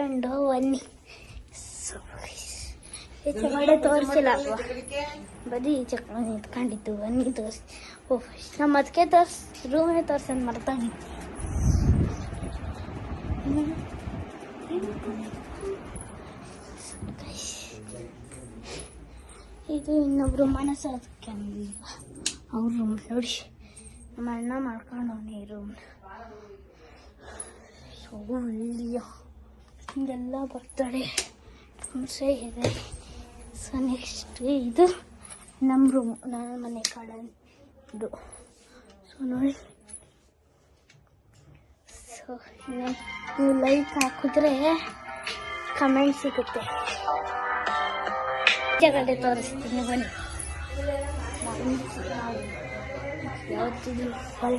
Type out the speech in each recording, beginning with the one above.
ಮಾಡ್ಕೊಂಡು ಬನ್ನಿ ಈಚೆ ತೋರಿಸಿಲ್ಲ. ಬರೀ ಈಚೆ ಕಡೆ ನಿಂತ್ಕೊಂಡಿದ್ದು ಬನ್ನಿ ತೋರಿಸಿ. ಓ ಫಸ್ಟ್ ನಮ್ಮ ಅದಕ್ಕೆ ತೋರ್ಸ್ ರೂಮೇ ತೋರ್ಸಂದು ಮರ್ತಾನೆ. ಇದು ಇನ್ನೊಬ್ರು ಮನಸ್ಸು ಅದಕ್ಕೆ ಅವ್ರ ರೂಮ್ ನೋಡಿ. ನಮ್ಮ ಅಣ್ಣ ಮಾಡ್ಕೊಂಡವನೆ ನೀ. ರೂಮ್ ಒಳ್ಳೆಯ ಹಿಂಗೆಲ್ಲ ಬರ್ತಡೆ ಹಿಂಸೆ ಇದೆ. ಸೊ ನೆಕ್ಸ್ಟ್ ಇದು ನಮ್ಮ ರೂಮ್ ನನ್ನ ಮನೆ ಕಡೆ ಇದು. ಸೊ ನೋಡಿ. ಸೊ ನೀವು ಲೈಕ್ ಹಾಕಿದ್ರೆ ಕಮೆಂಟ್ ಸಿಗುತ್ತೆ. ಜಗಡೆ ತೋರಿಸ್ತೀನಿ, ಬನ್ನಿ. ಯಾವತ್ತಿದ್ರು ಕಾಲ್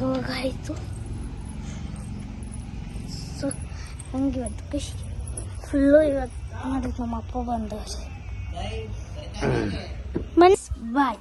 ಹೋಗಾಯಿತು ಸೊ ನಂಗೆ ಇವತ್ತು ಖುಷಿ ಫುಲ್ಲು ಇವತ್ತು ಮಾಡಿದ್ದು ನಮ್ಮ ಅಪ್ಪ ಬಂದ ಮನ್ಸ್ ಬಾಯ್